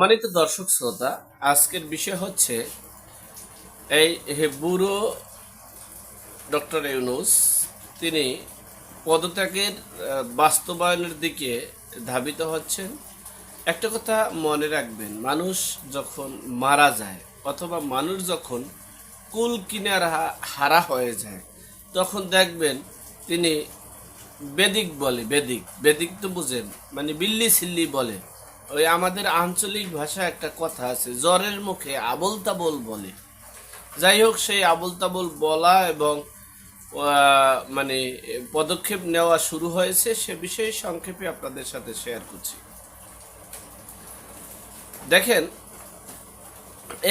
সম্মানিত দর্শক শ্রোতা, আজকের বিষয় হচ্ছে এই হে বুড়ো ডক্টর ইউনুস, তিনি পদত্যাগের বাস্তবায়নের দিকে ধাবিত হচ্ছেন। একটা কথা মনে রাখবেন, মানুষ যখন মারা যায় অথবা মানুষ যখন কুল কিনারা হারা হয়ে যায়, তখন দেখবেন তিনি বেদিক বলে, বেদিক বেদিক তো বুঝেন মানে বিল্লি সিল্লি বলে। ওই আমাদের আঞ্চলিক ভাষা একটা কথা আছে, জ্বরের মুখে আবল তাবল বলে। যাই হোক, সেই আবল তাবল বলা এবং মানে পদক্ষেপ নেওয়া শুরু হয়েছে, সে বিষয়ে সংক্ষেপে আপনাদের সাথে শেয়ার করছি। দেখেন,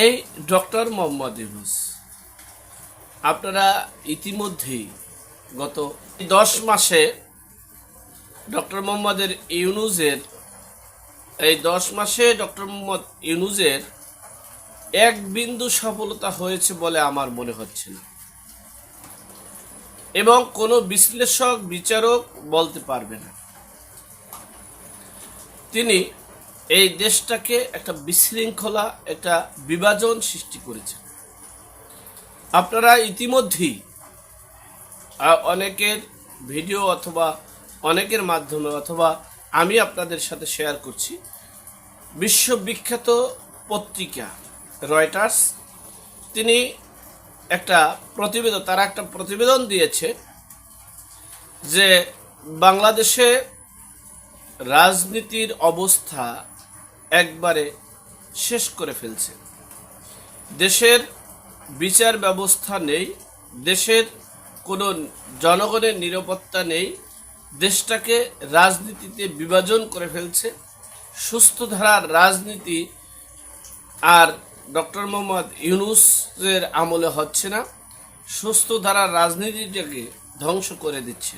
এই ডক্টর মোহাম্মদ ইউনুস, আপনারা ইতিমধ্যেই গত দশ মাসে ডক্টর মোহাম্মদের ইউনুজের এই দশ মাসে ডক্টর মোহাম্মদ ইউনুজের এক বিন্দু সফলতা হয়েছে বলে আমার মনে হচ্ছে না। এবং কোনো বিশ্লেষক, বিচারক বলতে পারবে না। তিনি এই দেশটাকে একটা বিশৃঙ্খলা, একটা বিভাজন সৃষ্টি করেছেন। আপনারা ইতিমধ্যেই অনেকের ভিডিও অথবা অনেকের মাধ্যমে অথবা আমি আপনাদের সাথে শেয়ার করছি। বিশ্ববিখ্যাত পত্রিকা রয়টার্স তিনি একটা প্রতিবেদন, তারা একটা প্রতিবেদন দিয়েছে যে বাংলাদেশে রাজনীতির অবস্থা একবারে শেষ করে ফেলছে। দেশের বিচার ব্যবস্থা নেই, দেশের কোনো জনগণের নিরাপত্তা নেই দেশটাকে রাজনীতিতে বিভাজন করে ফেলছে। সুস্থ ধারার রাজনীতি আর ডক্টর মোহাম্মদ ইউনুসের আমলে হচ্ছে না। সুস্থ ধারার রাজনীতিটাকে ধ্বংস করে দিচ্ছে।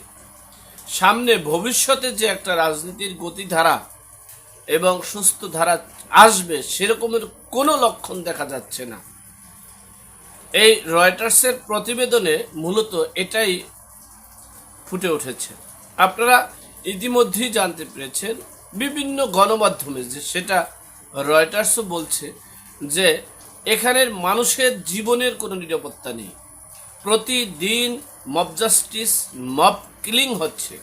সামনে ভবিষ্যতে যে একটা রাজনীতির গতিধারা এবং সুস্থ ধারা আসবে সেরকমের কোনো লক্ষণ দেখা যাচ্ছে না। এই রয়টার্সের প্রতিবেদনে মূলত এটাই ফুটে উঠেছে। আপনারা ইতিমধ্যেই জানতে পেরেছেন, বিভিন্ন গণমাধ্যমে যে সেটা রয়টার্সও বলছে যে এখানের মানুষের জীবনের কোনো নিরাপত্তা নেই। প্রতিদিন মব জাস্টিস, মব কিলিং হচ্ছে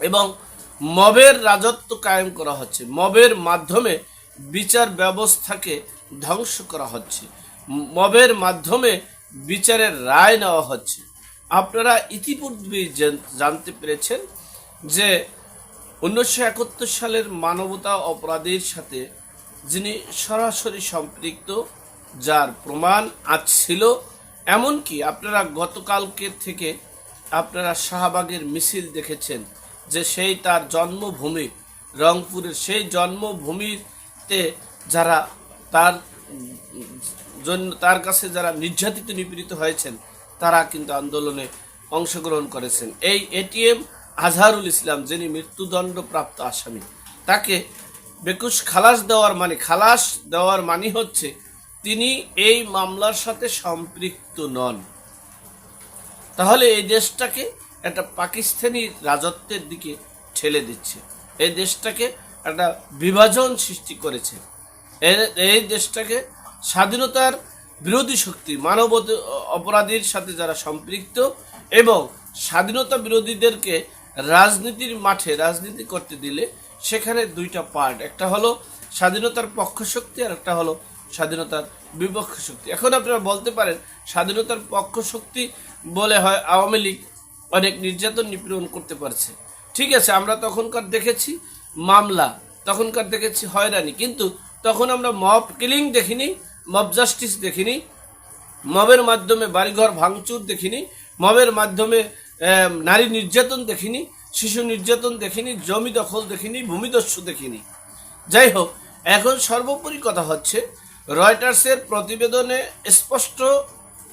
এবং মবের রাজত্ব কায়েম করা হচ্ছে। মবের মাধ্যমে বিচার ব্যবস্থাকে ধ্বংস করা হচ্ছে। মবের মাধ্যমে বিচারের রায় নেওয়া হচ্ছে। আপনারা ইতিপূর্বেই জেন- জানতে পেরেছেন যে উনিশশো একাত্তর সালের মানবতা অপরাধের সাথে যিনি সরাসরি সম্পৃক্ত, যার প্রমাণ আজ ছিল, এমনকি আপনারা গতকালকে থেকে আপনারা শাহবাগের মিছিল দেখেছেন যে সেই তার জন্মভূমি, রংপুরের সেই জন্মভূমিতে যারা তার জন্য তার কাছে যারা নির্যাতিত নিপীড়িত হয়েছেন তারা কিন্তু আন্দোলনে অংশগ্রহণ করেছেন। এই এটিএম আজহারুল ইসলাম, যিনি মৃত্যুদণ্ডপ্রাপ্ত আসামি, তাকে বেকুশ খালাস দেওয়ার মানে খালাস দেওয়ার মানে হচ্ছে তিনি এই মামলার সাথে সম্পৃক্ত নন। তাহলে এই দেশটাকে একটা পাকিস্তানি রাজত্বের দিকে ঠেলে দিচ্ছে। এই দেশটাকে একটা বিভাজন সৃষ্টি করেছে। এই দেশটাকে স্বাধীনতার বিরোধী শক্তি মানব অপরাধীর সাথে যারা সম্পৃক্ত এবং স্বাধীনতা বিরোধীদেরকে রাজনীতির মাঠে রাজনীতি করতে দিলে সেখানে দুইটা পার্ট একটা হলো স্বাধীনতার পক্ষ শক্তি আর একটা হলো স্বাধীনতার বিপক্ষ শক্তি। এখন আপনারা বলতে পারেন, স্বাধীনতার পক্ষ শক্তি বলে হয় আওয়ামী লীগ অনেক নির্যাতন নিপীড়ন করতে পারছে। ঠিক আছে, আমরা তখনকার দেখেছি মামলা, তখনকার দেখেছি হয়রানি, কিন্তু তখন আমরা মব কিলিং দেখিনি মব জাস্টিস দেখিনি, মবের মাধ্যমে বাড়িঘর ভাঙচুর দেখিনি, মবের মাধ্যমে নারী নির্যাতন দেখিনি, শিশু নির্যাতন দেখিনি, জমি দখল দেখিনি ভূমিদস্যু দেখিনি। যাই হোক, এখন সর্বোপরি কথা হচ্ছে, রয়টার্সের প্রতিবেদনে স্পষ্ট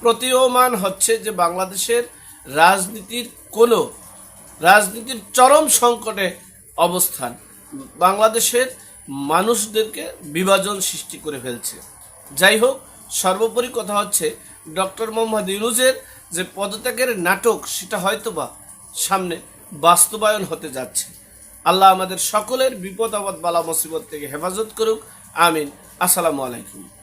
প্রতীয়মান হচ্ছে যে বাংলাদেশের রাজনীতির কোনো, রাজনীতির চরম সংকটে অবস্থান, বাংলাদেশের মানুষদেরকে বিভাজন সৃষ্টি করে ফেলছে। যাই হোক সর্বোপরি কথা হচ্ছে ডক্টর মোহাম্মদ ইউনুজের যে পদত্যাগের নাটক, সেটা হয়তোবা সামনে বাস্তবায়ন হতে যাচ্ছে। আল্লাহ আমাদের সকলের বিপদ আপদ বালা মুসিবত থেকে হেফাজত করুক। আমিন। আসসালামু আলাইকুম।